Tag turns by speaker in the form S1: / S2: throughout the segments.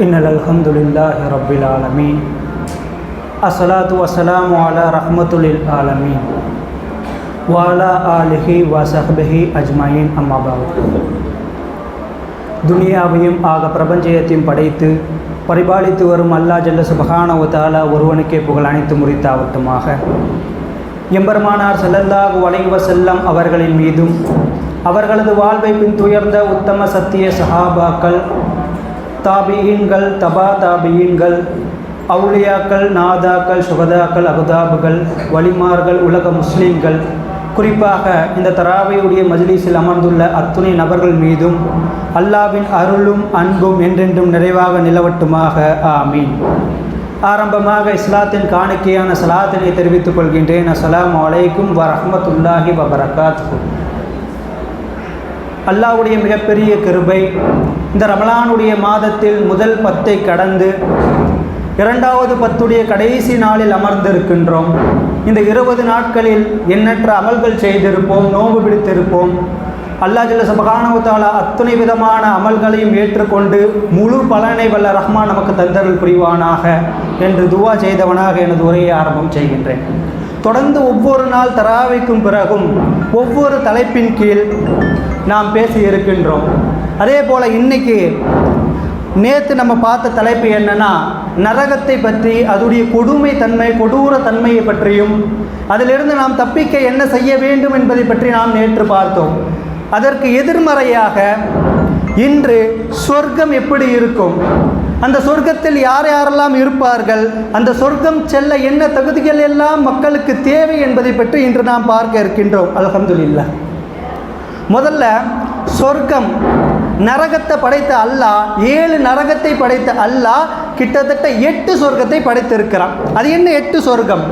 S1: إن الحمد لله رب العالمين الصلاة والسلام على رحمة للعالمين وعلى آله وصحبه أجمعين أما بعد துனியாவையும் ஆக பிரபஞ்சயத்தையும் படைத்து பரிபாலித்து வரும் அல்லா ஜல்ல சுபகான தாலா ஒருவனுக்கே புகழ் அனைத்து முறித்தாவட்டுமாக எம்பெருமானார் செல்லல்லாஹு வளைவ செல்லம் அவர்களின் மீதும் அவர்களது வாழ்வை பின் துயர்ந்த உத்தம சத்திய சஹாபாக்கள் தாபியீன்கள் தபா தாபியீன்கள் அவுளியாக்கள் நாதாக்கள் சுகதாக்கள் அகுதாபுகள் வலிமார்கள் உலக முஸ்லீம்கள். குறிப்பாக இந்த தராவையுடைய மஜ்லிஸில் அமர்ந்துள்ள அத்துணை நபர்கள் மீதும் அல்லாவின் அருளும் அன்பும் என்றென்றும் நிறைவாக நிலவட்டுமாக. ஆமீன். ஆரம்பமாக இஸ்லாத்தின் காணிக்கையான சலாத்தினை தெரிவித்துக் கொள்கின்றேன். அஸ்லாம் அலைக்கும் வ ரஹ்மத்துல்லாஹி அல்லாவுடைய மிகப்பெரிய கிருபை இந்த ரமலானுடைய மாதத்தில் முதல் பத்தை கடந்து இரண்டாவது பத்துடைய கடைசி நாளில் அமர்ந்திருக்கின்றோம். இந்த இருபது நாட்களில் எண்ணற்ற அமல்கள் செய்திருப்போம் நோன்பு பிடித்திருப்போம். அல்லா ஜல்ல சபகானவத்தாலா அத்துணை விதமான அமல்களையும் ஏற்றுக்கொண்டு முழு பலனை வல்ல ரஹ்மான் நமக்கு தந்தரல் புரிவானாக என்று துவா செய்தவனாக எனது உரையை ஆரம்பம் செய்கின்றேன். தொடர்ந்து ஒவ்வொரு நாள் தராவைக்கும் பிறகும் ஒவ்வொரு தலைப்பின் கீழ் நாம் பேசி இருக்கின்றோம். அதே போல் இன்றைக்கி நேற்று நம்ம பார்த்த தலைப்பு என்னென்னா நரகத்தை பற்றி அதுடைய கொடுமை தன்மை கொடூர தன்மையை பற்றியும் அதிலிருந்து நாம் தப்பிக்க என்ன செய்ய வேண்டும் என்பதை பற்றி நாம் நேற்று பார்த்தோம். அதற்கு எதிர்மறையாக இன்று சொர்க்கம் எப்படி இருக்கும்? அந்த சொர்க்கத்தில் யார் யாரெல்லாம் இருப்பார்கள்? அந்த சொர்க்கம் செல்ல என்ன தகுதிகள் எல்லாம் மக்களுக்கு தேவை என்பதை பற்றி இன்று நாம் பார்க்க இருக்கின்றோம். அலமதுல்லா முதல்ல சொர்க்கம் நரகத்தை படைத்த அல்லாஹ் ஏழு நரகத்தை படைத்த அல்லாஹ் கிட்டத்தட்ட எட்டு சொர்க்கத்தை படைத்திருக்கிறான். அது என்ன எட்டு சொர்க்கம்?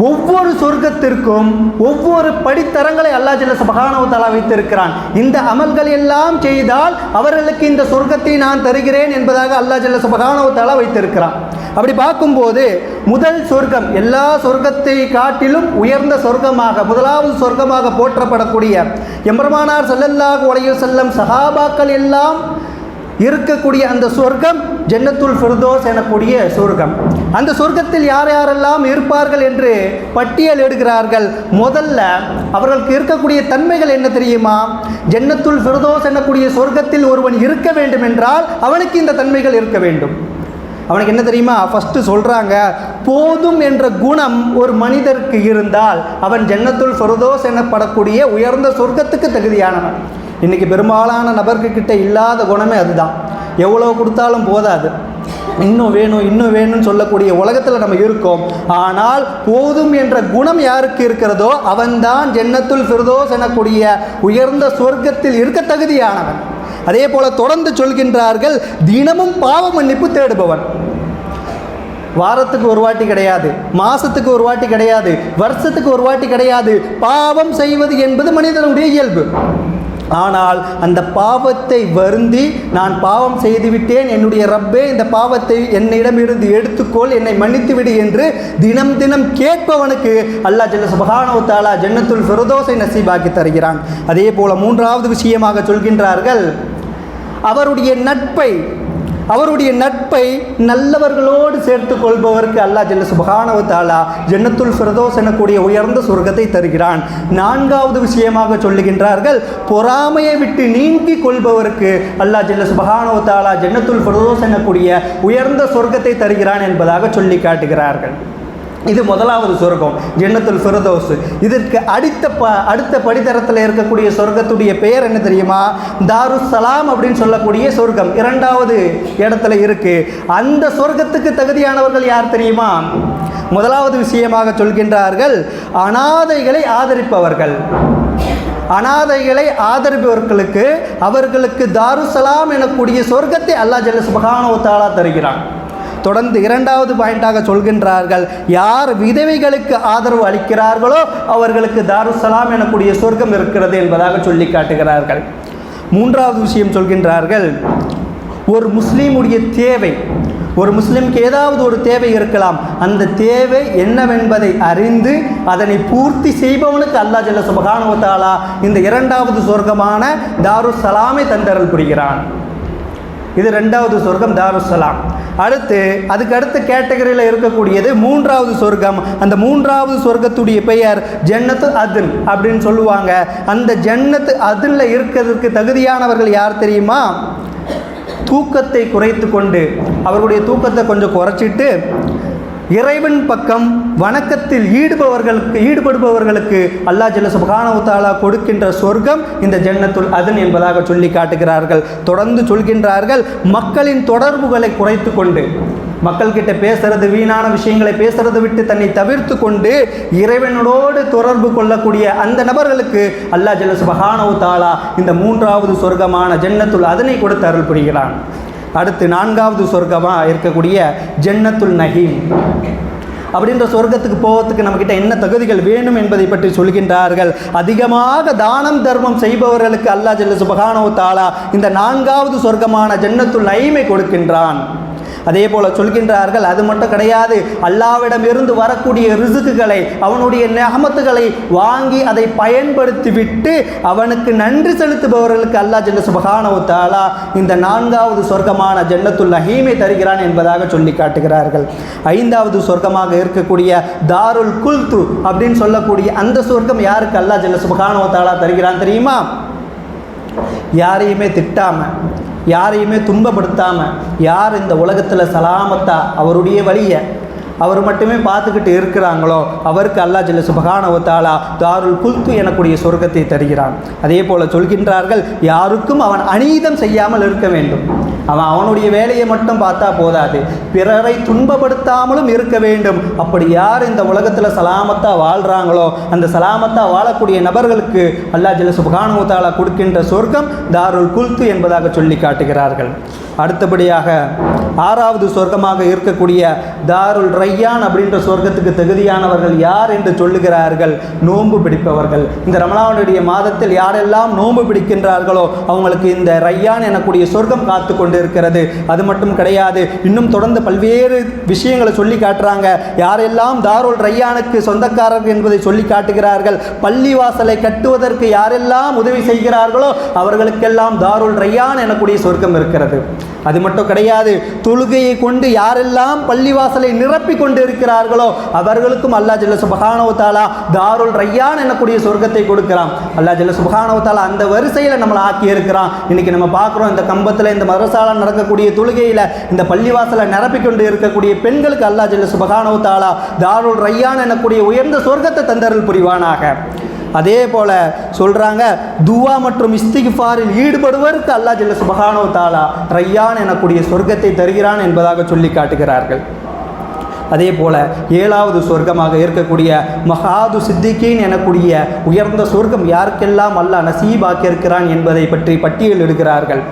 S1: ஒவ்வொரு சொர்க்கத்திற்கும் ஒவ்வொரு படித்தரங்களை அல்லா ஜல்ல சபகானவத்தாலா வைத்திருக்கிறான். இந்த அமல்கள் எல்லாம் செய்தால் அவர்களுக்கு இந்த சொர்க்கத்தை நான் தருகிறேன் என்பதாக அல்லா ஜல்ல சபகானவத்தாலா வைத்திருக்கிறான். அப்படி பார்க்கும்போது முதல் சொர்க்கம் எல்லா சொர்க்கத்தை காட்டிலும் உயர்ந்த சொர்க்கமாக முதலாவது சொர்க்கமாக போற்றப்படக்கூடிய எம்பெருமானார் செல்லல்லாக உடைய செல்லும் சஹாபாக்கள் எல்லாம் இருக்கக்கூடிய அந்த சொர்க்கம் ஜன்னத்துல் ஃபிர்தோஸ் எனக்கூடிய சொர்க்கம். அந்த சொர்க்கத்தில் யார் யாரெல்லாம் இருப்பார்கள் என்று பட்டியல் எடுக்கிறார்கள்? முதல்ல அவர்களுக்கு இருக்கக்கூடிய தன்மைகள் என்ன தெரியுமா? ஜன்னத்துல் ஃபிர்தோஸ் எனக்கூடிய சொர்க்கத்தில் ஒருவன் இருக்க வேண்டும் என்றால் அவனுக்கு இந்த தன்மைகள் இருக்க வேண்டும். அவனுக்கு என்ன தெரியுமா? ஃபஸ்ட்டு சொல்கிறாங்க போதும் என்ற குணம் ஒரு மனிதருக்கு இருந்தால் அவன் ஜன்னத்துல் ஃபருதோஸ் எனப்படக்கூடிய உயர்ந்த சொர்க்கத்துக்கு தகுதியானவன். இன்றைக்கி பெரும்பாலான நபர்கிட்ட இல்லாத குணமே அதுதான். எவ்வளோ கொடுத்தாலும் போதாது. இன்னும் வேணும் இன்னும் வேணும்னு சொல்லக்கூடிய உலகத்தில் நம்ம இருக்கோம். ஆனால் போதும் என்ற குணம் யாருக்கு இருக்கிறதோ அவன்தான் ஜென்னத்துள் ஃபிர்தோஸ் எனக்கூடிய உயர்ந்த சொர்க்கத்தில் இருக்க தகுதியானவன். அதே போல தொடர்ந்து சொல்கின்றார்கள் தினமும் பாவ மன்னிப்பு தேடுபவன். வாரத்துக்கு ஒரு வாட்டி கிடையாது மாசத்துக்கு ஒரு வாட்டி கிடையாது வருஷத்துக்கு ஒரு வாட்டி கிடையாது பாவம் செய்வது என்பது மனிதனுடைய இயல்பு. ஆனால் அந்த பாவத்தை வருந்தி நான் பாவம் செய்துவிட்டேன். என்னுடைய ரப்பே இந்த பாவத்தை என்னிடமிருந்து எடுத்துக்கொள். என்னை மன்னித்துவிடு என்று தினம் தினம் கேட்பவனுக்கு அல்லா ஜல்ல சுபகானவத்தாலா ஜன்னத்துல் ஃபிரதோஸை நசீபாக்கி தருகிறான். அதே போல மூன்றாவது விஷயமாக சொல்கின்றார்கள். அவருடைய நட்பை அவருடைய நட்பை நல்லவர்களோடு சேர்த்து கொள்பவருக்கு அல்லாஹ் ஜல்ல சுபகானவு தாலா ஜன்னத்துல் ஃபிரதோஸ் எனக்கூடிய உயர்ந்த சொர்க்கத்தை தருகிறான். நான்காவது விஷயமாக சொல்லுகின்றார்கள் பொறாமையை விட்டு நீங்கி கொள்பவருக்கு அல்லாஹ் ஜல்ல சுபகானவு தாலா ஜன்னத்துல் ஃபிரதோஸ் எனக்கூடிய உயர்ந்த சொர்க்கத்தை தருகிறான் என்பதாக சொல்லி காட்டுகிறார்கள். இது முதலாவது சொர்க்கம் ஜன்னத்துல் ஃபிரதோஸ். இதற்கு அடுத்த ப அடுத்த படித்தரத்தில் இருக்கக்கூடிய சொர்க்கத்துடைய பெயர் என்ன தெரியுமா? தாருஸ் சலாம் அப்படின்னு சொல்லக்கூடிய சொர்க்கம். இரண்டாவது இடத்துல இருக்குது அந்த சொர்க்கத்துக்கு தகுதியானவர்கள் யார் தெரியுமா? முதலாவது விஷயமாக சொல்கின்றார்கள் அனாதைகளை ஆதரிப்பவர்கள். அனாதைகளை ஆதரிப்பவர்களுக்கு அவர்களுக்கு தாருசலாம் எனக்கூடிய சொர்க்கத்தை அல்லா ஜல்லஸ் சுபகானவத்தாலா தருகிறான். தொடர்ந்து இரண்டாவது பாயிண்டாக சொல்கின்றார்கள். யார் விதவைகளுக்கு ஆதரவு அளிக்கிறார்களோ அவர்களுக்கு தாருசலாம் எனக்கூடிய சொர்க்கம் இருக்கிறது என்பதாக சொல்லி காட்டுகிறார்கள். மூன்றாவது விஷயம் சொல்கின்றார்கள். ஒரு முஸ்லீமுடைய தேவை ஒரு முஸ்லீமுக்கு ஏதாவது ஒரு தேவை இருக்கலாம். அந்த தேவை என்னவென்பதை அறிந்து அதனை பூர்த்தி செய்பவனுக்கு அல்லா ஜல்ல சுபகானுவத்தாலா இந்த இரண்டாவது சொர்க்கமான தாரு சலாமை தந்தரல் புரிகிறான். இது ரெண்டாவது சொர்க்கம் தாருசலாம். அடுத்து அதுக்கு அடுத்த கேட்டகரியில் இருக்கக்கூடியது மூன்றாவது சொர்க்கம். அந்த மூன்றாவது சொர்க்கத்துடைய பெயர் ஜன்னத்து அதுன் அப்படின்னு சொல்லுவாங்க. அந்த ஜன்னத்து அதுனில் இருக்கிறதுக்கு தகுதியானவர்கள் யார் தெரியுமா? தூக்கத்தை குறைத்து கொண்டு அவர்களுடைய தூக்கத்தை கொஞ்சம் குறைச்சிட்டு இறைவன் பக்கம் வணக்கத்தில் ஈடுபவர்களுக்கு ஈடுபடுபவர்களுக்கு அல்லா ஜல்ல சுபகானவுத்தாலா கொடுக்கின்ற சொர்க்கம் இந்த ஜன்னத்துல் அதன் என்பதாக சொல்லி காட்டுகிறார்கள். தொடர்ந்து சொல்கின்றார்கள் மக்களின் தொடர்புகளை குறைத்து கொண்டு மக்கள்கிட்ட பேசுறது வீணான விஷயங்களை பேசுறதை விட்டு தன்னை தவிர்த்து கொண்டு இறைவனோடு தொடர்பு கொள்ளக்கூடிய அந்த நபர்களுக்கு அல்லாஹ் ஜல்ல சுபகானவுத்தாலா இந்த மூன்றாவது சொர்க்கமான ஜன்னத்துல் அதனை கொடுத்து அருள் புரிகிறான். அடுத்து நான்காவது சொர்க்கமாக இருக்கக்கூடிய ஜன்னத்துல் நஹீம். அப்படின்ற சொர்க்கத்துக்கு போவதுக்கு நம்மக்கிட்ட என்ன தகுதிகள் வேணும் என்பதை பற்றி சொல்கின்றார்கள். அதிகமாக தானம் தர்மம் செய்பவர்களுக்கு அல்லாஹ் ஜெல்ல சுபகானவு தாலா இந்த நான்காவது சொர்க்கமான ஜன்னத்துல் நைமை கொடுக்கின்றான். அதே போல சொல்கின்றார்கள் அது மட்டும் கிடையாது அல்லாவிடம் இருந்து வரக்கூடிய ரிசுக்குகளை அவனுடைய நகமத்துகளை வாங்கி அதை பயன்படுத்தி விட்டு அவனுக்கு நன்றி செலுத்துபவர்களுக்கு அல்லாஹ் ஜென்ன சுபகானவு தாலா இந்த நான்காவது சொர்க்கமான ஜன்னத்துல் நஹீமை தருகிறான் என்பதாக சொல்லி காட்டுகிறார்கள். ஐந்தாவது சொர்க்கமாக இருக்கக்கூடிய தாருல் குல்து அப்படின்னு சொல்லக்கூடிய அந்த சொர்க்கம் யாருக்கு அல்லாஹ் ஜென்ன சுபகானவு தாலா தருகிறான் தெரியுமா? யாரையுமே திட்டாமல் யாரையுமே துன்பப்படுத்தாமல் யார் இந்த உலகத்தில் சலாமத்தா அவருடைய வழியை அவர் மட்டுமே பார்த்துக்கிட்டு இருக்கிறாங்களோ? அவருக்கு அல்லாஹ் ஜல்ல சுபகானவத்தாலா தாருல் குல்து எனக்கூடிய சொர்க்கத்தை தருகிறான். அதே போல சொல்கின்றார்கள் யாருக்கும் அவன் அநீதம் செய்யாமல் இருக்க வேண்டும். அவன் அவனுடைய வேலையை மட்டும் பார்த்தா போதாது. பிறரை துன்பப்படுத்தாமலும் இருக்க வேண்டும். அப்படி யார் இந்த உலகத்தில் சலாமத்தா வாழ்கிறாங்களோ அந்த சலாமத்தா வாழக்கூடிய நபர்களுக்கு அல்லாஹ் ஜல்ல சுபகானவத்தாலா கொடுக்கின்ற சொர்க்கம் தாருல் குல்து என்பதாக சொல்லி காட்டுகிறார்கள். அடுத்தபடியாக ஆறாவது சொர்க்கமாக இருக்கக்கூடிய தாருல் ரையான் அப்படின்ற சொர்க்கத்துக்கு தகுதியானவர்கள் யார் என்று சொல்லுகிறார்கள்? நோன்பு பிடிப்பவர்கள். இந்த ரமலானுடைய மாதத்தில் யாரெல்லாம் நோன்பு பிடிக்கின்றார்களோ அவங்களுக்கு இந்த ரையான் எனக்கூடிய சொர்க்கம் காத்து கொண்டிருக்கிறது. அது மட்டும் கிடையாது இன்னும் தொடர்ந்து பல்வேறு விஷயங்களை சொல்லி காட்டுறாங்க. யாரெல்லாம் தாருல் ரையானுக்கு சொந்தக்காரர்கள் என்பதை சொல்லி காட்டுகிறார்கள் பள்ளி வாசலை கட்டுவதற்கு யாரெல்லாம் உதவி செய்கிறார்களோ அவர்களுக்கெல்லாம் தாருல் ரையான் எனக்கூடிய சொர்க்கம் இருக்கிறது. அது மட்டும் கிடையாது தொழுகையை கொண்டு யாரெல்லாம் பள்ளிவாசலை நிரப்பி கொண்டு இருக்கிறார்களோ அவர்களுக்கும் அல்லா ஜல்ல சுபஹானவு தாலா தாருல் ரையான் எனக்கூடிய சொர்க்கத்தை கொடுக்கிறான். அல்லா ஜல்ல சுபஹானவு அந்த வரிசையில் நம்மளை ஆக்கி இருக்கிறான். இன்னைக்கு நம்ம பார்க்குறோம் இந்த கம்பத்தில் இந்த மரசால நடக்கக்கூடிய தொழுகையில் இந்த பள்ளிவாசலை நிரப்பி கொண்டு இருக்கக்கூடிய பெண்களுக்கு அல்லா ஜல்ல சுபஹானவு தாலா தாருல் ரையான் எனக்கூடிய உயர்ந்த சொர்க்கத்தை தந்தருள் புரிவானாக. அதே போல சொல்றாங்க துவா மற்றும் இஸ்திகிஃபாரில் ஈடுபடுவதற்கு அல்லாஹ் ஜல்ல சுபஹானோ தாலா ரையான் எனக்கூடிய சொர்க்கத்தை தருகிறான் என்பதாக சொல்லி காட்டுகிறார்கள். அதே போல் ஏழாவது சொர்க்கமாக இருக்கக்கூடிய மகாது சித்திகீன் எனக்கூடிய உயர்ந்த சொர்க்கம் யாருக்கெல்லாம் அல்லாஹ் நசீபாக்கியிருக்கிறான் என்பதை பற்றி பட்டியலிடுகிறார்கள்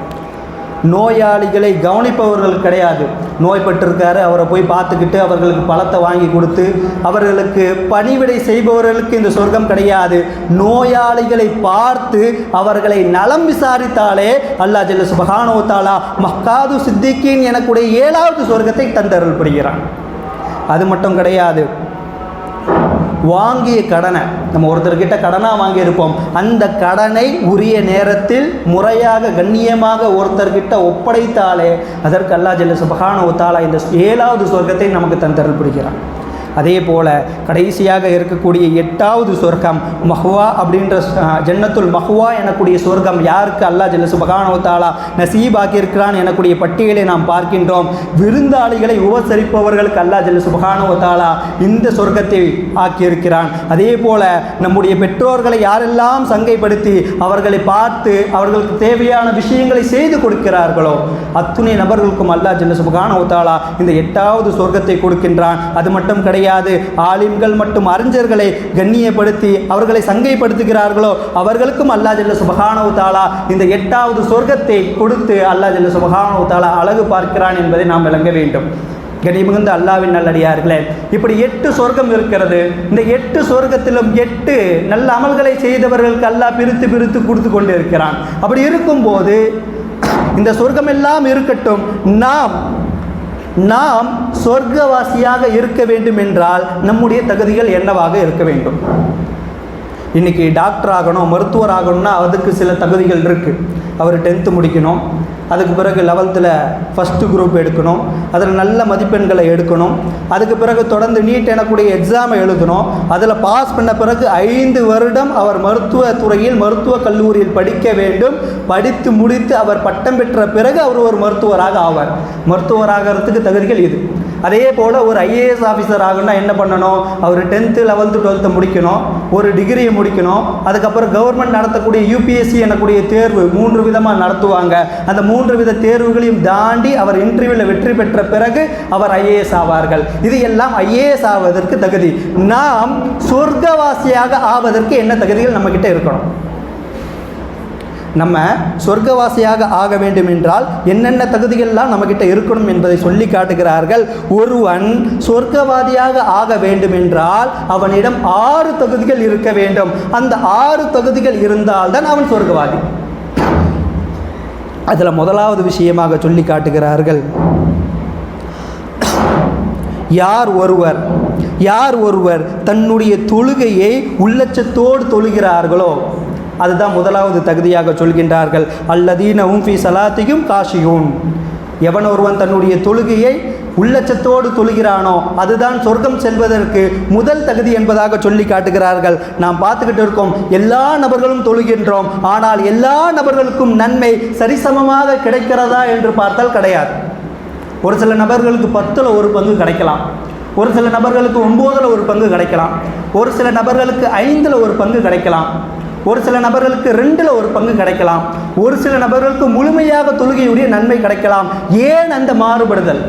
S1: நோயாளிகளை கவனிப்பவர்கள் கிடையாது. நோய்பட்டிருக்காரு அவரை போய் பார்த்துக்கிட்டு அவர்களுக்கு பழத்தை வாங்கி கொடுத்து அவர்களுக்கு பணிவிடை செய்பவர்களுக்கு இந்த சொர்க்கம் கிடையாது. நோயாளிகளை பார்த்து அவர்களை நலம் விசாரித்தாலே அல்லாஹ் ஜல்ல சுபஹானோ தாலா மக்காது சித்திக்கின் எனக்குடைய ஏழாவது சொர்க்கத்தை தந்தருள் புரிகிறான் அது மட்டும் கிடையாது. வாங்கிய கடனை நம்ம ஒருத்தர்கிட்ட கடனாக வாங்கியிருப்போம். அந்த கடனை உரிய நேரத்தில் முறையாக கண்ணியமாக ஒருத்தர்கிட்ட ஒப்படைத்தாலே அதற்கு அல்லா ஜெல்ல சுபகான ஒத்தாலா இந்த ஏழாவது சொர்க்கத்தை நமக்கு தந்தருள் பிடிக்கிறான் அதே போல கடைசியாக இருக்கக்கூடிய எட்டாவது சொர்க்கம் மஹ்வா அப்படின்ற ஜன்னத்துள் ஜன்னத்துல் மஹ்வா எனக்கூடிய சொர்க்கம் யாருக்கு அல்லாஹ் ஜல்ல சுபஹானஹு நசீபாக்கியிருக்கிறான் எனக்கூடிய பட்டியலை நாம் பார்க்கின்றோம். விருந்தாளிகளை உபசரிப்பவர்களுக்கு அல்லாஹ் ஜல்ல சுபஹானஹு இந்த சொர்க்கத்தை ஆக்கியிருக்கிறான். அதே போல நம்முடைய பெற்றோர்களை யாரெல்லாம் சங்கைப்படுத்தி அவர்களை பார்த்து அவர்களுக்கு தேவையான விஷயங்களை செய்து கொடுக்கிறார்களோ அத்துணை நபர்களுக்கும் அல்லாஹ் ஜல்ல சுபஹானஹு இந்த எட்டாவது சொர்க்கத்தை கொடுக்கின்றான். அது மட்டும் கிடையாது ஆலிம்கள் மற்றும் அறிஞர்களை கண்ணியப்படுத்தி அவர்களை சங்கைப்படுத்துகிறார்களோ அவர்களுக்கும் அல்லாஹ் ஜல்ல சுபஹானஹு தாலா இந்த எட்டாவது சொர்க்கத்தை கொடுத்து அல்லா ஜல்ல சுபஹானஹு தாலா அழகு பார்க்கிறான் என்பதை நாம் விளங்க வேண்டும். கனிமிகுந்த அல்லாவின் நல்லடியார்களே இப்படி எட்டு சொர்க்கம் இருக்கிறது. இந்த எட்டு சொர்க்கத்திலும் எட்டு நல்ல அமல்களை செய்தவர்களுக்கு அல்லாஹ் பிரித்து பிரித்து கொடுத்து கொண்டு இருக்கிறான் அப்படி இருக்கும்போது இந்த சொர்க்கம் எல்லாம் இருக்கட்டும் நாம் நாம் சொர்க்கவாசியாக இருக்க வேண்டும் என்றால் நம்முடைய தகுதிகள் என்னவாக இருக்க வேண்டும்? இன்னைக்கு டாக்டர் ஆகணும் மருத்துவர் ஆகணும்னா அதுக்கு சில தகுதிகள் இருக்குது அவர் டென்த்து முடிக்கணும். அதுக்கு பிறகு லெவல்த்தில் ஃபஸ்ட்டு குரூப் எடுக்கணும். அதில் நல்ல மதிப்பெண்களை எடுக்கணும். அதுக்கு பிறகு தொடர்ந்து நீட் எனக்கூடிய எக்ஸாமை எழுதணும். அதில் பாஸ் பண்ண பிறகு ஐந்து வருடம் அவர் மருத்துவ துறையில் மருத்துவ கல்லூரியில் படிக்க வேண்டும். படித்து முடித்து அவர் பட்டம் பெற்ற பிறகு அவர் ஒரு மருத்துவராக ஆவார். மருத்துவராகிறதுக்கு தகுதிகள் இது. அதே போல் ஒரு ஐஏஎஸ் ஆஃபீஸர் ஆகணும்னா என்ன பண்ணணும்? அவர் டென்த்து லெவல்த்து டுவெல்த்து முடிக்கணும். ஒரு டிகிரியை முடிக்கணும். அதுக்கப்புறம் கவர்மெண்ட் நடத்தக்கூடிய யூபிஎஸ்சி எனக்கூடிய தேர்வு மூன்று விதமாக நடத்துவாங்க. அந்த மூன்று வித தேர்வுகளையும் தாண்டி அவர் இன்டர்வியூவில் வெற்றி பெற்ற பிறகு அவர் ஐஏஎஸ் ஆவார்கள். இது எல்லாம் ஐஏஎஸ் ஆவதற்கு தகுதி. நாம் சொர்க்கவாசியாக ஆவதற்கு என்ன தகுதிகள் நம்மக்கிட்ட இருக்கணும்? நம்ம சொர்க்கவாசியாக ஆக வேண்டும் என்றால் என்னென்ன தகுதிகள்லாம் நம்மக்கிட்ட இருக்கணும் என்பதை சொல்லி காட்டுகிறார்கள். ஒருவன் சொர்க்கவாதியாக ஆக வேண்டும் என்றால் அவனிடம் ஆறு தகுதிகள் இருக்க வேண்டும். அந்த ஆறு தகுதிகள் இருந்தால்தான் அவன் சொர்க்கவாதி. அதில் முதலாவது விஷயமாக சொல்லி காட்டுகிறார்கள். யார் ஒருவர் யார் ஒருவர் தன்னுடைய தொழுகையை உள்ளச்சத்தோடு தொழுகிறார்களோ அதுதான் முதலாவது தகுதியாக சொல்கின்றார்கள். அல்லதீன உம்ஃபி சலாத்தியும் காஷியூன். எவன் ஒருவன் தன்னுடைய தொழுகையை உள்ளச்சத்தோடு தொழுகிறானோ அதுதான் சொர்க்கம் செல்வதற்கு முதல் தகுதி என்பதாக சொல்லி காட்டுகிறார்கள். நாம் பார்த்துக்கிட்டு இருக்கோம் எல்லா நபர்களும் தொழுகின்றோம் ஆனால் எல்லா நபர்களுக்கும் நன்மை சரிசமமாக கிடைக்கிறதா என்று பார்த்தால் கிடையாது. ஒரு சில நபர்களுக்கு பத்தில் ஒரு பங்கு கிடைக்கலாம். ஒரு சில நபர்களுக்கு ஒம்போதில் ஒரு பங்கு கிடைக்கலாம். ஒரு சில நபர்களுக்கு ஐந்தில் ஒரு பங்கு கிடைக்கலாம். ஒரு சில நபர்களுக்கு ரெண்டில் ஒரு பங்கு கிடைக்கலாம். ஒரு சில நபர்களுக்கு முழுமையாக தொழுகையுடைய நன்மை கிடைக்கலாம். ஏன் அந்த மாறுபடுதல்?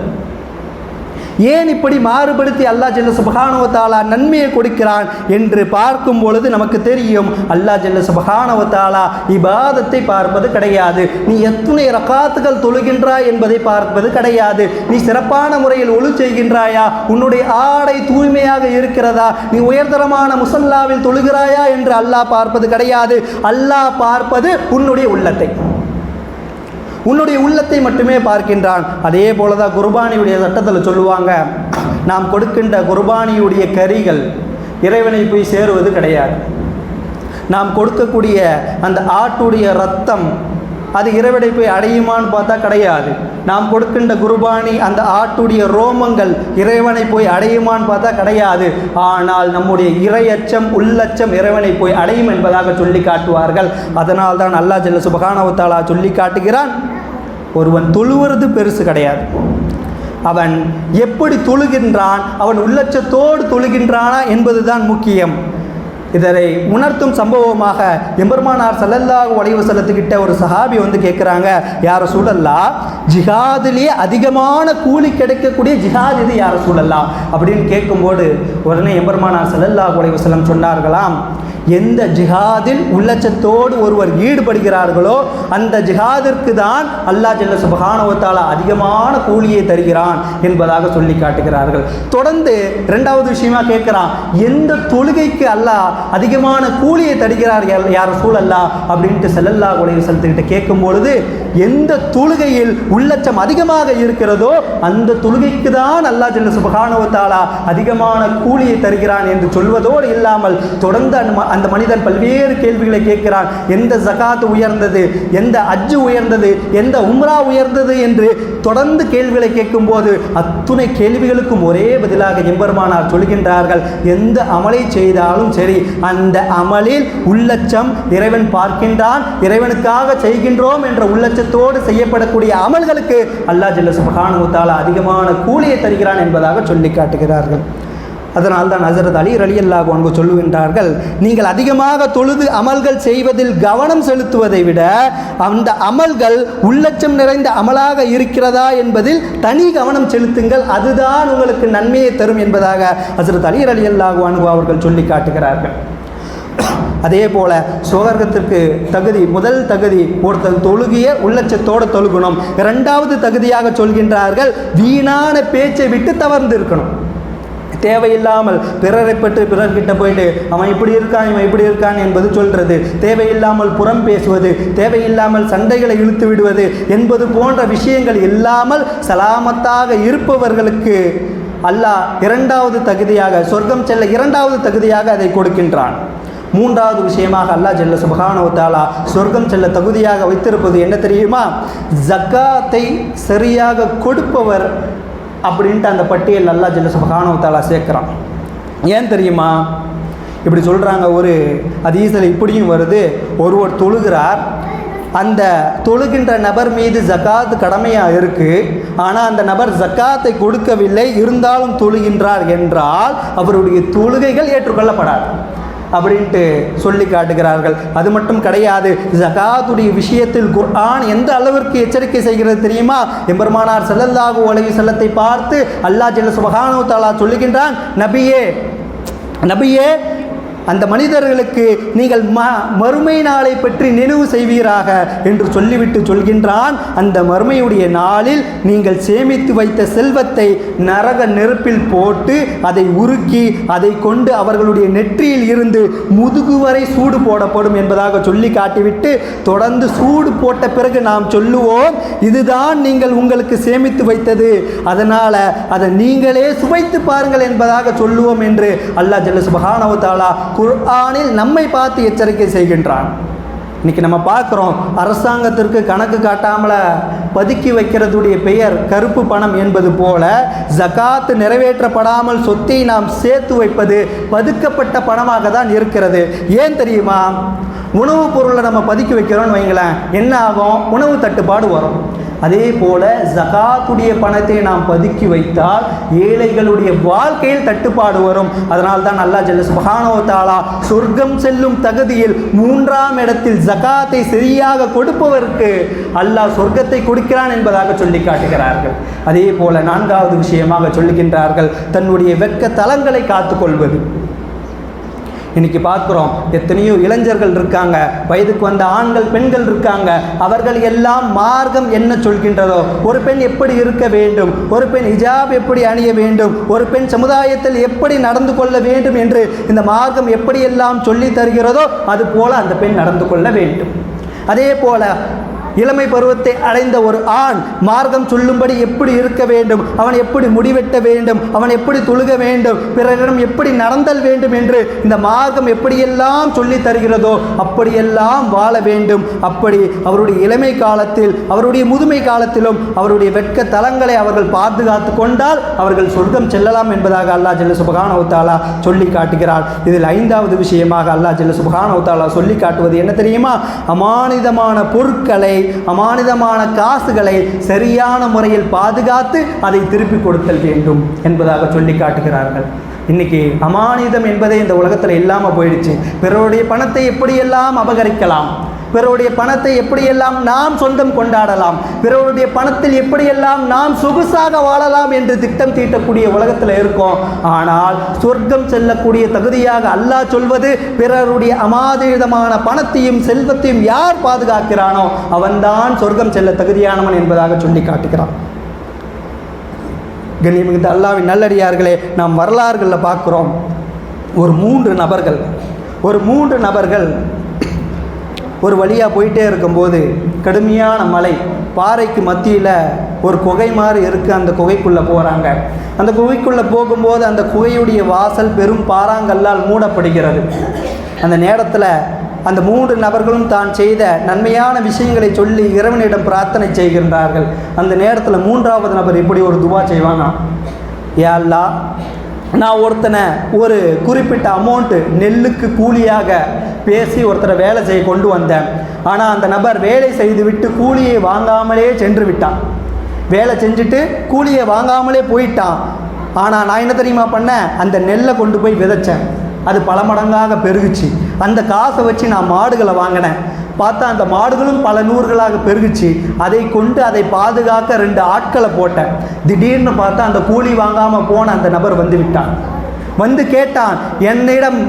S1: ஏன் இப்படி மாறுபடுத்தி அல்லாஹ் ஜெல்ல சுபஹானுவத்தாலா நன்மையை கொடுக்கிறான் என்று பார்க்கும் பொழுது நமக்கு தெரியும் அல்லாஹ் ஜெல்ல சுபஹானுவத்தாலா இபாதத்தை பார்ப்பது கிடையாது. நீ எத்தனை ரகாத்துகள் தொழுகின்றாய் என்பதை பார்ப்பது கிடையாது. நீ சிறப்பான முறையில் ஒழு செய்கின்றாயா? உன்னுடைய ஆடை தூய்மையாக இருக்கிறதா? நீ உயர்தரமான முசல்லாவில் தொழுகிறாயா? என்று அல்லாஹ் பார்ப்பது கிடையாது. அல்லாஹ் பார்ப்பது உன்னுடைய உள்ளத்தை. உன்னுடைய உள்ளத்தை மட்டுமே பார்க்கின்றான். அதே போல தான் குர்பானியுடைய சட்டத்தில் சொல்லுவாங்க நாம் கொடுக்கின்ற குர்பானியுடைய கரிகள் இறைவனை போய் சேருவது கிடையாது. நாம் கொடுக்கக்கூடிய அந்த ஆட்டுடைய ரத்தம் அது இறைவனை போய் அடையுமான்னு பார்த்தா கிடையாது. நாம் கொடுக்கின்ற குர்பானி அந்த ஆட்டுடைய ரோமங்கள் இறைவனை போய் அடையுமான்னு பார்த்தா கிடையாது. ஆனால் நம்முடைய இறையச்சம் உள்ளச்சம் இறைவனை போய் அடையும் என்பதாக சொல்லி காட்டுவார்கள். அதனால் தான் அல்லா ஜெல்ல சுபகானவத்தாலா சொல்லி காட்டுகிறான் ஒருவன் தொழுவது பெருசு கிடையாது. அவன் எப்படி தொழுகின்றான் அவன் உள்ளச்சத்தோடு தொழுகின்றானா என்பதுதான் முக்கியம். இதனை உணர்த்தும் சம்பவமாக எம்பெருமானார் சல்லல்லாஹு அலைஹி வஸல்லத்துக்கிட்ட ஒரு சஹாபி வந்து கேட்குறாங்க யார சூழல்லா ஜிஹாதிலேயே அதிகமான கூலி கிடைக்கக்கூடிய ஜிஹாத் இது யார சூழல்லா அப்படின்னு கேட்கும்போது உடனே எம்பெருமானார் சல்லல்லாஹு அலைஹி செல்லம் சொன்னார்களாம் எந்த ஜிஹாதில் உள்ளச்சத்தோடு ஒருவர் ஈடுபடுகிறார்களோ அந்த ஜிஹாதிற்கு தான் அல்லாஹ் ஜல்ல சுபஹானவத்தாலா அதிகமான கூலியை தருகிறான் என்பதாக சொல்லி காட்டுகிறார்கள். தொடர்ந்து ரெண்டாவது விஷயமா கேட்குறான் எந்த தொழுகைக்கு அல்லாஹ் அதிகமான கூலியை தடுக்கிறார் யார்- யார் சூழல்லா அப்படின்ட்டு செல்லல்லா உலக செலுத்திக்கிட்ட கேட்கும் பொழுது எந்த தொழுகையில் உள்ளச்சம் அதிகமாக இருக்கிறதோ அந்த தொழுகைக்கு தான் அல்லாஹ் ஜெல்ல சுபஹானவத்தாலா அதிகமான கூலியை தருகிறான் என்று சொல்வதோடு இல்லாமல் தொடர்ந்து அந்த ம- அந்த மனிதன் பல்வேறு கேள்விகளை கேட்கிறான். எந்த ஜகாத் உயர்ந்தது? எந்த அஜ்ஜு உயர்ந்தது? எந்த உம்ரா உயர்ந்தது என்று தொடர்ந்து கேள்விகளை கேட்கும்போது அத்துணை கேள்விகளுக்கும் ஒரே பதிலாக எம்பெருமானார் சொல்கின்றார்கள் எந்த அமலை செய்தாலும் சரி அந்த அமலில் உள்ளச்சம் இறைவன் பார்க்கின்றான். இறைவனுக்காக செய்கின்றோம் என்ற உள்ளச்சத்தோடு செய்யப்படக்கூடிய அமல்களுக்கு அல்லாஹ் ஜல்ல சுபஹானஹு அதிகமான கூலியை தருகிறான் என்பதாக சொல்லி காட்டுகிறார்கள். அதனால் தான் ஹசரத் அலி அலி ஒன்று சொல்லுகின்றார்கள் நீங்கள் அதிகமாக தொழுது அமல்கள் செய்வதில் கவனம் செலுத்துவதை விட அந்த அமல்கள் உள்ளச்சம் நிறைந்த அமலாக இருக்கிறதா என்பதில் தனி கவனம் செலுத்துங்கள் அதுதான் உங்களுக்கு நன்மையை தரும் என்பதாக ஹசரத் அலி அலி அல்லாஹ் அவர்கள் சொல்லி காட்டுகிறார்கள். அதே போல சுவர்க்கத்திற்கு தகுதி முதல் தகுதி ஒருத்தன் தொழுகிய உள்ளச்சத்தோடு தொழுகணும். இரண்டாவது தகுதியாக சொல்கின்றார்கள் வீணான பேச்சை விட்டு தவர்ந்து இருக்கணும் தேவையில்லாமல் பிறரை பற்றி பிறர்கிட்ட போயிட்டு அவன் இப்படி இருக்கான் இவன் இப்படி இருக்கான் என்பது சொல்கிறது தேவையில்லாமல் புறம் பேசுவது தேவையில்லாமல் சண்டைகளை இழுத்து விடுவது என்பது போன்ற விஷயங்கள் இல்லாமல் சலாமத்தாக இருப்பவர்களுக்கு அல்லாஹ் இரண்டாவது தகுதியாக சொர்க்கம் செல்ல இரண்டாவது தகுதியாக அதை கொடுக்கின்றான். மூன்றாவது விஷயமாக அல்லாஹ் செல்ல சுபகானவத்தாலா சொர்க்கம் செல்ல தகுதியாக வைத்திருப்பது என்ன தெரியுமா? ஜக்காத்தை சரியாக கொடுப்பவர் அப்படின்ட்டு அந்த பட்டியல் நல்லா ஜல்ல சுபஹானஹு சேர்க்குறான். ஏன் தெரியுமா? இப்படி சொல்கிறாங்க ஒரு அதீசில் இப்படியும் வருது. ஒருவர் தொழுகிறார். அந்த தொழுகின்ற நபர் மீது ஜக்காத் கடமையாக இருக்குது ஆனால் அந்த நபர் ஜக்காத்தை கொடுக்கவில்லை. இருந்தாலும் தொழுகின்றார் என்றால் அவருடைய தொழுகைகள் ஏற்றுக்கொள்ளப்படாது. அப்படின்ட்டு சொல்லி காட்டுகிறார்கள். அது மட்டும் கிடையாது ஜகாத்துடைய விஷயத்தில் குர்ஆன் எந்த அளவிற்கு எச்சரிக்கை செய்கிறது தெரியுமா? எம்பெருமானார் செல்லல்லாகு உலகி செல்லத்தை பார்த்து அல்லாஹ் ஜெல்ல சுபகானு தாலா சொல்லுகின்றான் நபியே நபியே அந்த மனிதர்களுக்கு நீங்கள் ம மறுமை நாளை பற்றி நினைவு செய்வீராக என்று சொல்லிவிட்டு சொல்கின்றான். அந்த மறுமையுடைய நாளில் நீங்கள் சேமித்து வைத்த செல்வத்தை நரக நெருப்பில் போட்டு அதை உருக்கி அதை கொண்டு அவர்களுடைய நெற்றியில் இருந்து முதுகு வரை சூடு போடப்படும் என்பதாக சொல்லி காட்டிவிட்டு தொடர்ந்து சூடு போட்ட பிறகு நாம் சொல்லுவோம் இதுதான் நீங்கள் உங்களுக்கு சேமித்து வைத்தது. அதனால் அதை நீங்களே சுவைத்து பாருங்கள் என்பதாக சொல்லுவோம் என்று அல்லாஹ் ஜல்ல சுபஹானஹு குர்ஆனில் நம்மை பார்த்து எச்சரிக்கை செய்கின்றான். இன்னைக்கு நம்ம பார்க்குறோம் அரசாங்கத்திற்கு கணக்கு காட்டாமல் பதுக்கி வைக்கிறதுடைய பெயர் கருப்பு பணம் என்பது போல ஜகாத்து நிறைவேற்றப்படாமல் சொத்தை நாம் சேர்த்து வைப்பது பதுக்கப்பட்ட பணமாக தான் இருக்கிறது. ஏன் தெரியுமா? உணவுப் பொருளை நம்ம பதுக்கி வைக்கிறோன்னு வைங்களேன் என்ன ஆகும்? உணவு தட்டுப்பாடு வரும். அதே போல ஜகாத்துடைய பணத்தை நாம் பதுக்கி வைத்தால் ஏழைகளுடைய வாழ்க்கையில் தட்டுப்பாடு வரும். அதனால் தான் நல்லா ஜல்ல சுபஹானஹு சொர்க்கம் செல்லும் தகுதியில் மூன்றாம் இடத்தில் ஜகாத்தை சரியாக கொடுப்பவருக்கு அல்லாஹ் சொர்க்கத்தை கொடுக்கிறான் என்பதாக சொல்லி காட்டுகிறார்கள். அதே போல நான்காவது விஷயமாக சொல்லுகின்றார்கள் தன்னுடைய வெட்க தலங்களை காத்துக்கொள்வது. இன்னைக்கு பார்க்குறோம் எத்தனையோ இளைஞர்கள் இருக்காங்க வயதுக்கு வந்த ஆண்கள் பெண்கள் இருக்காங்க அவர்கள் எல்லாம் மார்க்கம் என்ன சொல்கின்றதோ ஒரு பெண் எப்படி இருக்க வேண்டும் ஒரு பெண் ஹிஜாப் எப்படி அணிய வேண்டும் ஒரு பெண் சமுதாயத்தில் எப்படி நடந்து கொள்ள வேண்டும் என்று இந்த மார்க்கம் எப்படியெல்லாம் சொல்லி தருகிறதோ அது போல அந்த பெண் நடந்து கொள்ள வேண்டும். அதே போல இளமை பருவத்தை அடைந்த ஒரு ஆண் மார்க்கம் சொல்லும்படி எப்படி இருக்க வேண்டும்? அவன் எப்படி முடிவெட்ட வேண்டும்? அவன் எப்படி தொழுக வேண்டும்? பிறரிடம் எப்படி நடந்தல் வேண்டும் என்று இந்த மார்க்கம் எப்படியெல்லாம் சொல்லி தருகிறதோ அப்படியெல்லாம் வாழ வேண்டும். அப்படி அவருடைய இளமை காலத்தில் அவருடைய முதுமை காலத்திலும் அவருடைய வெட்க தலங்களை அவர்கள் பாதுகாத்து கொண்டால் அவர்கள் சொர்க்கம் செல்லலாம் என்பதாக அல்லாஹ் ஜெல்ல சுபகான உத்தாலா சொல்லி காட்டுகிறார். இதில் ஐந்தாவது விஷயமாக அல்லாஹ் ஜெல்ல சுபஹானஹு உத்தாலா சொல்லி காட்டுவது என்ன தெரியுமா? அமானிதமான பொருட்களை அமானிதமான காசுகளை சரியான முறையில் பாதுகாத்து அதை திருப்பி கொடுத்தல் வேண்டும் என்பதாக சொல்லி காட்டுகிறார்கள். இன்னைக்கு அமானிதம் என்பதே இந்த உலகத்தில் இல்லாமல் போயிடுச்சு. பிறருடைய பணத்தை எப்படியெல்லாம் அபகரிக்கலாம்? பிறருடைய பணத்தை எப்படியெல்லாம் நாம் சொந்தம் கொண்டாடலாம்? பிறருடைய பணத்தில் எப்படியெல்லாம் நாம் சொகுசாக வாழலாம் என்று திட்டம் தீட்டக்கூடிய உலகத்தில் இருக்கோம். ஆனால் சொர்க்கம் செல்லக்கூடிய தகுதியாக அல்லாஹ் சொல்வது பிறருடைய அமாதிதமான பணத்தையும் செல்வத்தையும் யார் பாதுகாக்கிறானோ அவன்தான் சொர்க்கம் செல்ல தகுதியானவன் என்பதாக சொல்லி காட்டுகிறான். கண்ணியமிகுந்த அல்லாவின் நல்லடியார்களே நாம் வரலாறுகளில் பார்க்குறோம். ஒரு மூன்று நபர்கள் ஒரு மூன்று நபர்கள் ஒரு வழியாக போயிட்டே இருக்கும்போது கடுமையான மலை பாறைக்கு மத்தியில் ஒரு குகை மாதிரி இருக்குது அந்த குகைக்குள்ளே போகிறாங்க அந்த குகைக்குள்ளே போகும்போது அந்த குகையுடைய வாசல் பெரும் பாறாங்கல்லால் மூடப்படுகிறது. அந்த நேரத்தில் அந்த மூன்று நபர்களும் தான் செய்த நன்மையான விஷயங்களை சொல்லி இறைவனிடம் பிரார்த்தனை செய்கின்றார்கள். அந்த நேரத்தில் மூன்றாவது நபர் இப்படி ஒரு துவா செய்வாங்க ஏல்லா நான் ஒருத்தனை ஒரு குறிப்பிட்ட அமௌண்ட்டு நெல்லுக்கு கூலியாக பேசி ஒருத்தரை வேலை செய்ய கொண்டு வந்தேன். ஆனால் அந்த நபர் வேலை செய்துவிட்டு கூலியை வாங்காமலே சென்று விட்டான். வேலை செஞ்சுட்டு கூலியை வாங்காமலே போயிட்டான். ஆனால் நான் என்ன தெரியுமா பண்ணேன்? அந்த நெல்லை கொண்டு போய் விதைச்சேன். அது பல மடங்காக பெருகுச்சு. அந்த காசை வச்சு நான் மாடுகளை வாங்கினேன். பார்த்தா அந்த மாடுகளும் பல நூறுகளாக பெருகுச்சு. அதை கொண்டு அதை பாதுகாக்க ரெண்டு ஆட்களை போட்டேன். திடீர்னு பார்த்தா அந்த கூலி வாங்காமல் போன அந்த நபர் வந்து விட்டான். வந்து கேட்டான் என்னிடம்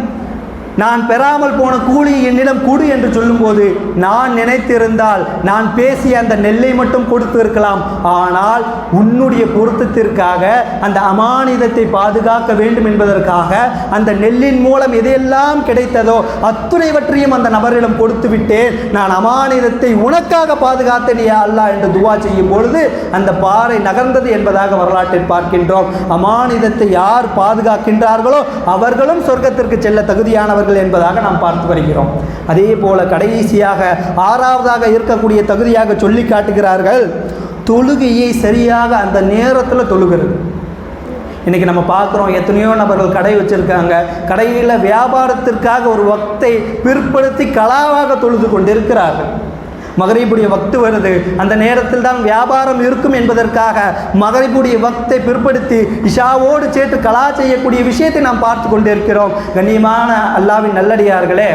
S1: நான் பெறாமல் போன கூலி என்னிடம் கொடு என்று சொல்லும்போது நான் நினைத்திருந்தால் நான் பேசிய அந்த நெல்லை மட்டும் கொடுத்து இருக்கலாம் ஆனால் உன்னுடைய பொருத்தத்திற்காக அந்த அமானிதத்தை பாதுகாக்க வேண்டும் என்பதற்காக அந்த நெல்லின் மூலம் எதையெல்லாம் கிடைத்ததோ அத்துணைவற்றையும் அந்த நபரிடம் கொடுத்து விட்டேன். நான் அமானிதத்தை உனக்காக பாதுகாத்தனியா யா என்று துவா செய்யும் பொழுது அந்த பாறை நகர்ந்தது என்பதாக வரலாற்றில் பார்க்கின்றோம். அமானிதத்தை யார் பாதுகாக்கின்றார்களோ அவர்களும் சொர்க்கத்திற்கு செல்ல தகுதியானவர் தகுதியானவர்கள் என்பதாக நாம் பார்த்து வருகிறோம். அதே போல கடைசியாக ஆறாவதாக இருக்கக்கூடிய தகுதியாக சொல்லி காட்டுகிறார்கள் தொழுகையை சரியாக அந்த நேரத்தில் தொழுகிறது. இன்றைக்கி நம்ம பார்க்குறோம் எத்தனையோ நபர்கள் கடை வச்சுருக்காங்க. கடையில் வியாபாரத்திற்காக ஒரு வக்தை பிற்படுத்தி கலாவாக தொழுது கொண்டிருக்கிறார்கள். மகரிபுடைய வக்து வருது. அந்த நேரத்தில் தான் வியாபாரம் இருக்கும் என்பதற்காக மகரிபுடைய வக்தை பிற்படுத்தி இஷாவோடு சேர்த்து கலா செய்யக்கூடிய விஷயத்தை நாம் பார்த்து கொண்டிருக்கிறோம். கண்ணியமான அல்லாவின் நல்லடியார்களே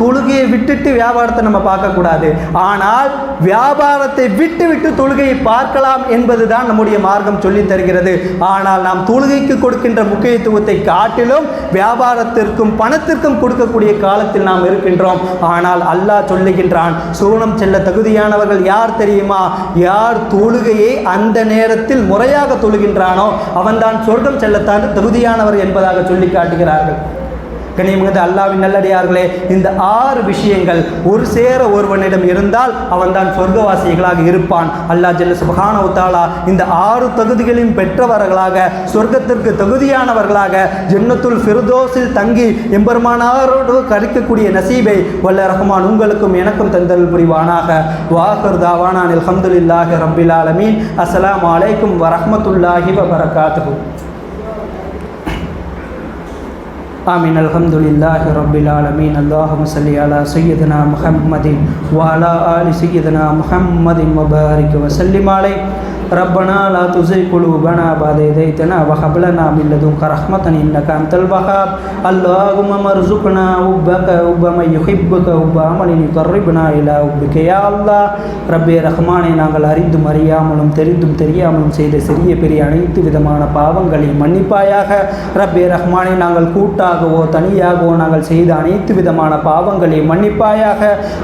S1: தொழுகையை விட்டுட்டு வியாபாரத்தை நம்ம பார்க்கக்கூடாது. ஆனால் வியாபாரத்தை விட்டு விட்டு தொழுகையை பார்க்கலாம் என்பதுதான் நம்முடைய மார்க்கம் சொல்லி தருகிறது. ஆனால் நாம் தொழுகைக்கு கொடுக்கின்ற முக்கியத்துவத்தை காட்டிலும் வியாபாரத்திற்கும் பணத்திற்கும் கொடுக்கக்கூடிய காலத்தில் நாம் இருக்கின்றோம். ஆனால் அல்லாஹ் சொல்லுகின்றான் சூனம் செல்ல தகுதியானவர்கள் யார் தெரியுமா? யார் தொழுகையை அந்த நேரத்தில் முறையாக தொழுகின்றானோ அவன்தான் சொர்க்கம் செல்லத்தான் தகுதியானவர் என்பதாக சொல்லி காட்டுகிறார்கள். கனியமிகுந்த அல்லாவின் நல்லடியார்களே இந்த ஆறு விஷயங்கள் ஒரு சேர ஒருவனிடம் இருந்தால் அவன்தான் சொர்க்கவாசிகளாக இருப்பான். அல்லாஹ் ஜல்ல சுபஹான உத்தாலா இந்த ஆறு தகுதிகளையும் பெற்றவர்களாக சொர்க்கத்திற்கு தகுதியானவர்களாக ஜென்னத்துல் ஃபிர்தோஸில் தங்கி எம்பெருமானாரோடு கழிக்கக்கூடிய நசீபை வல்ல ரஹ்மான் உங்களுக்கும் எனக்கும் தந்தல் புரிவானாக. வாஹர் தாவானான் அல்ஹம்துலில்லாஹி ரப்பில் ஆலமீன். அஸ்லாம் அலைக்கும் வரமத்துல்லாஹி வபரகாத்துஹு. آمين. الحمد لله رب العالمين. اللهم صل على سيدنا محمد وعلى آل سيدنا محمد وبارك وسلم عليه. ரப்பனா லா துசை குழு பனா பாதை தைத்தனா வஹபலனா மில்லதும் கரஹ்மத்தன் இன்னக அந்தல் வஹாப் அல்லாஹும் மர்சுக்னா உப்பக உப்பமை யுஹிப்புக உப்ப அமலின் கர்ரிப்னா இலா உப்புக யா அல்லா ரப்பே ரஹ்மானை நாங்கள் அறிந்தும் அறியாமலும் தெரிந்தும் தெரியாமலும் செய்த சிறிய பெரிய அனைத்து விதமான பாவங்களை மன்னிப்பாயாக. ரப்பே ரஹ்மானை நாங்கள் கூட்டாகவோ தனியாகவோ நாங்கள் செய்த அனைத்து விதமான பாவங்களை மன்னிப்பாயாக.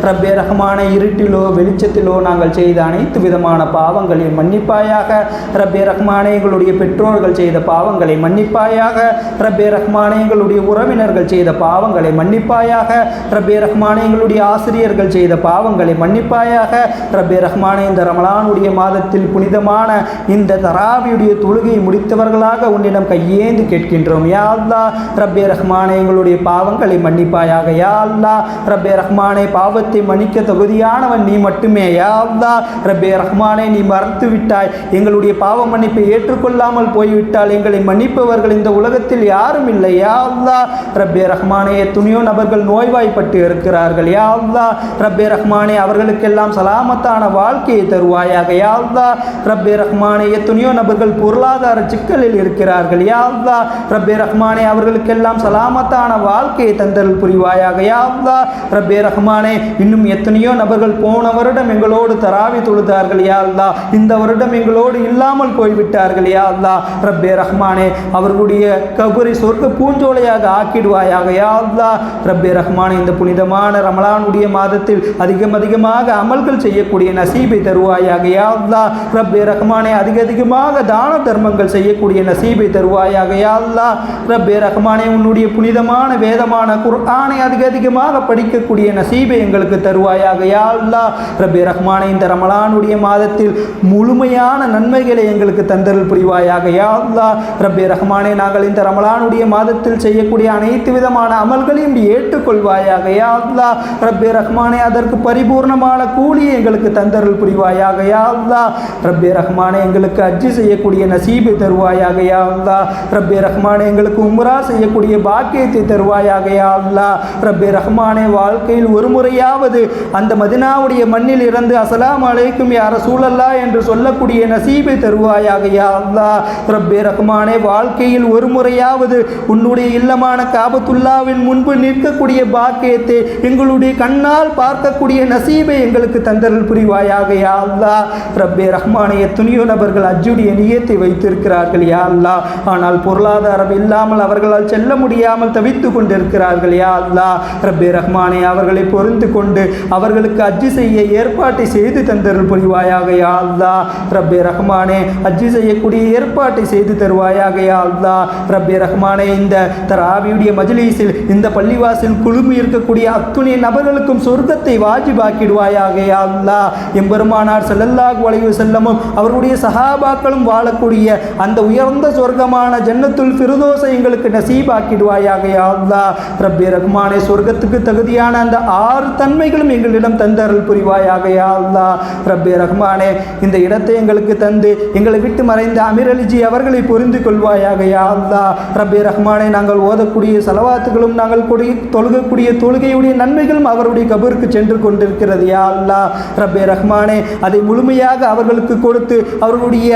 S1: ரப்பே ரஹ்மானை இருட்டிலோ வெளிச்சத்திலோ நாங்கள் செய்த அனைத்து விதமான பாவங்களை மன்னிப்பா மன்னிப்பாயாக ரப்பே ரஹ்மானே எங்களுடைய பெற்றோர்கள் செய்த பாவங்களை மன்னிப்பாயாக ரப்பே ரஹ்மானே எங்களுடைய உறவினர்கள் செய்த பாவங்களை மன்னிப்பாயாக ரப்பே ரஹ்மானே எங்களுடைய ஆசிரியர்கள் செய்த பாவங்களை மன்னிப்பாயாக ரப்பே ரஹ்மானே இந்த ரமலானுடைய மாதத்தில் புனிதமான இந்த தராவியுடைய தொழுகை முடித்தவர்களாக உன்னிடம் கையேந்து கேட்கின்றோம். யா அல்லா ரப்பே ரஹ்மானே எங்களுடைய பாவங்களை மன்னிப்பாயாக. யா அல்லா ரப்பே ரஹ்மானே பாவத்தை மன்னிக்க தகுதியானவன் நீ மட்டுமே. யா அல்லா ரப்பே ரஹ்மானே நீ மறந்து விட்டாய் எங்களுடைய பாவ மன்னிப்பை ஏற்றுக்கொள்ளாமல் போய்விட்டால் எங்களை மன்னிப்பவர்கள் இந்த உலகத்தில் யாரும் இல்லை. யா அல்லா ரப்பே ரஹ்மானே எத்தனையோ நபர்கள் நோய்வாய்ப்பட்டு இருக்கிறார்கள். யா அல்லா ரப்பே ரஹ்மானே அவர்களுக்கெல்லாம் சலாமத்தான வாழ்க்கையை தருவாயாக. யா அல்லா ரப்பே ரஹ்மானே எத்தனையோ நபர்கள் பொருளாதார சிக்கலில் இருக்கிறார்கள். யா அல்லா ரப்பே ரஹ்மானே அவர்களுக்கெல்லாம் சலாமத்தான வாழ்க்கையை தந்தல் புரிவாயாக. யா அல்லா ரப்பே ரஹ்மானே இன்னும் எத்தனையோ நபர்கள் போன வருடம் எங்களோடு தராவி தொழுதார்கள். யா அல்லா இந்த வருடம் எங்களோடு இல்லாமல் போய்விட்டார்கள் யா அல்லா ரப்பே ரஹ்மானே அவர்களுடைய கபரை சொர்க்க பூஞ்சோலையாக ஆக்கிடுவாயாக யா அல்லா ரப்பே ரஹ்மானே இந்த புனிதமான ரமலானுடைய மாதத்தில் அதிகம் அதிகமாக அமல்கள் செய்யக்கூடிய நசீபை தருவாயாக யா அல்லா ரப்பே ரஹ்மானே அதிக அதிகமாக தான தர்மங்கள் செய்யக்கூடிய நசீபை தருவாயாக யா அல்லா ரப்பே ரஹ்மானே உன்னுடைய புனிதமான வேதமான குர்ஆனை அதிக அதிகமாக படிக்கக்கூடிய நசீபை எங்களுக்கு தருவாயாக யா அல்லா ரப்பே ரஹ்மானே இந்த ரமலானுடைய மாதத்தில் முழுமையாக முழுமையான நன்மைகளை எங்களுக்கு தந்தருள் புரிவாயாக. யா அல்லா ரப்பே ரஹ்மானே நாங்கள் இந்த ரமலானுடைய மாதத்தில் செய்யக்கூடிய அனைத்து விதமான அமல்களையும் ஏற்றுக்கொள்வாயாக. யா அல்லா ரப்பே ரஹ்மானே அதற்கு பரிபூர்ணமான கூலியை எங்களுக்கு தந்தருள் புரிவாயாக. யா அல்லா ரப்பே ரஹ்மானே எங்களுக்கு அஜ்ஜி செய்யக்கூடிய நசீபை தருவாயாக. யா அல்லா ரப்பே ரஹ்மானே எங்களுக்கு உம்ரா செய்யக்கூடிய பாக்கியத்தை தருவாயாக. யா அல்லா ரப்பே ரஹ்மானே வாழ்க்கையில் ஒரு முறையாவது அந்த மதினாவுடைய மண்ணில் இருந்து அசலாம் அலைக்கும் யார சூழல்லா என்று சொல்லக்கூடிய நசீபை தருவாயாக அல்லா ரப்பே ரஹ்மானே வாழ்க்கையில் ஒரு முறையாவது உன்னுடைய இல்லமான காபத்துல்லாவின் முன்பு நிற்கக்கூடிய பாக்கியத்தை எங்களுடைய கண்ணால் பார்க்கக்கூடிய நசீபை எங்களுக்கு தந்தரல் புரிவாயாக யா அல்லா ரப்பே ரஹ்மானே எத்தனையோ நபர்கள் அஜுடைய நியத்தை வைத்திருக்கிறார்கள் யா அல்லா ஆனால் பொருளாதாரம் இல்லாமல் அவர்களால் செல்ல முடியாமல் தவித்து கொண்டிருக்கிறார்கள் யா அல்லா ரப்பே ரஹ்மானே அவர்களை பொருந்து கொண்டு அவர்களுக்கு அஜ்ஜு செய்ய ஏற்பாட்டை செய்து தந்தரல் புரிவாயாக யா அல்லா ரப்பே ரஹ்மானே அஜி செய்யக்கூடிய ஏற்பாட்டை செய்து தருவாயாக யா அல்லா ரப்பே ரஹ்மானே இந்த தராவியுடைய மஜ்லிஸில் இந்த பள்ளிவாசல் குழுமி இருக்கக்கூடிய அத்துணை நபர்களுக்கும் சொர்க்கத்தை வாஜிபாக்கிடுவாயாக யா அல்லா எம்பெருமானார் ஸல்லல்லாஹு வளைவு செல்லமும் அவருடைய சஹாபாக்களும் வாழக்கூடிய அந்த உயர்ந்த சொர்க்கமான ஜன்னத்துல் ஃபிர்தோஸை எங்களுக்கு நசீபாக்கிடுவாயாக யா அல்லா ரப்பே ரஹ்மானே சொர்க்கத்துக்கு தகுதியான அந்த ஆறு தன்மைகளும் எங்களிடம் தந்தருள் புரிவாயாக யா அல்லா ரப்பே ரஹ்மானே இந்த இடத்தை எங்கள் எங்களுக்கு தந்து எங்களை விட்டு மறைந்த அமிரலிஜி அவர்களை புரிந்து கொள்வாயாக யா அல்லா ரப்பே ரஹ்மானே நாங்கள் ஓதக்கூடிய செலவாத்துகளும் நாங்கள் கொடி தொழுகக்கூடிய தொழுகையுடைய நன்மைகளும் அவருடைய கபருக்கு சென்று கொண்டிருக்கிறது யா அல்லா ரப்பே ரஹ்மானே அதை முழுமையாக அவர்களுக்கு கொடுத்து அவர்களுடைய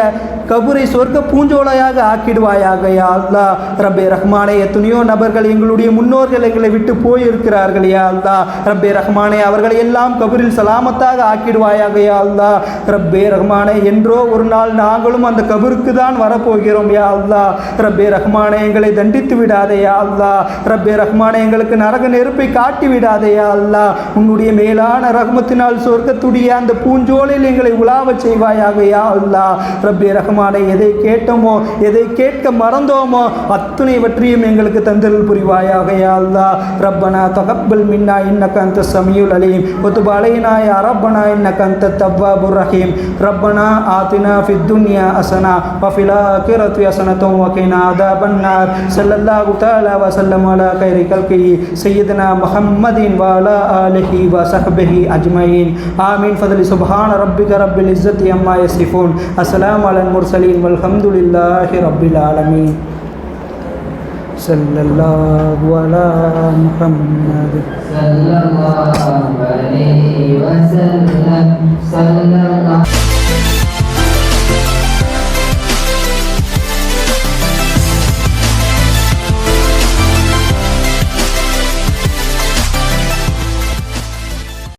S1: கபரை சொர்க்க பூஞ்சோலையாக ஆக்கிடுவாயாக யா அல்லா ரப்பே ரஹ்மானே எத்தனையோ நபர்கள் எங்களுடைய முன்னோர்கள் எங்களை விட்டு போயிருக்கிறார்கள் யா அல்லா ரப்பே ரஹ்மானே அவர்களை எல்லாம் கபரில் சலாமத்தாக ஆக்கிடுவாயாக யா அல்லா ரப்பே ரஹ்மானே என்றோ ஒரு நாள் நாங்களும் அந்த கபருக்கு தான் வரப்போகிறோம். யா அல்லா ரப்பே ரஹ்மானே எங்களை தண்டித்து விடாதே யா அல்லா. ரப்பே ரஹ்மானே எங்களுக்கு நரக நெருப்பை காட்டி விடாதே யா அல்லா. உன்னுடைய மேலான ரஹ்மத்தினால் சொர்க்கத்துடைய அந்த பூஞ்சோலையில் எங்களை உலாவ செய்வாயாக யா அல்லா. ரப்பே ரஹ்மானே எதை கேட்டோமோ எதை கேட்க மறந்தோமோ அத்துணைவற்றையும் எங்களுக்கு தந்தல் புரிவாயாக யா அல்லா. ரப்பனா தகப்பல் மின்னா இன்னக்கு அந்த சமியுல் அலீம். ஒத்துபாலைனா யா ரப்பனா இன்னக்கு அந்த தவ்வாபுர் ரஹீம். ரப்பனா آتنا في الدنيا حسنة وفي الآخرة حسنة وقنا عذاب النار. صلى الله تعالى وسلم على خير خلقه سيدنا محمد وعلى آله وصحبه أجمعين. آمين. فضل سبحان ربك رب العزة عما يصفون. السلام على المرسلين والحمد لله رب العالمين. صلى الله على محمد.
S2: صلى الله عليه وسلم. صلى الله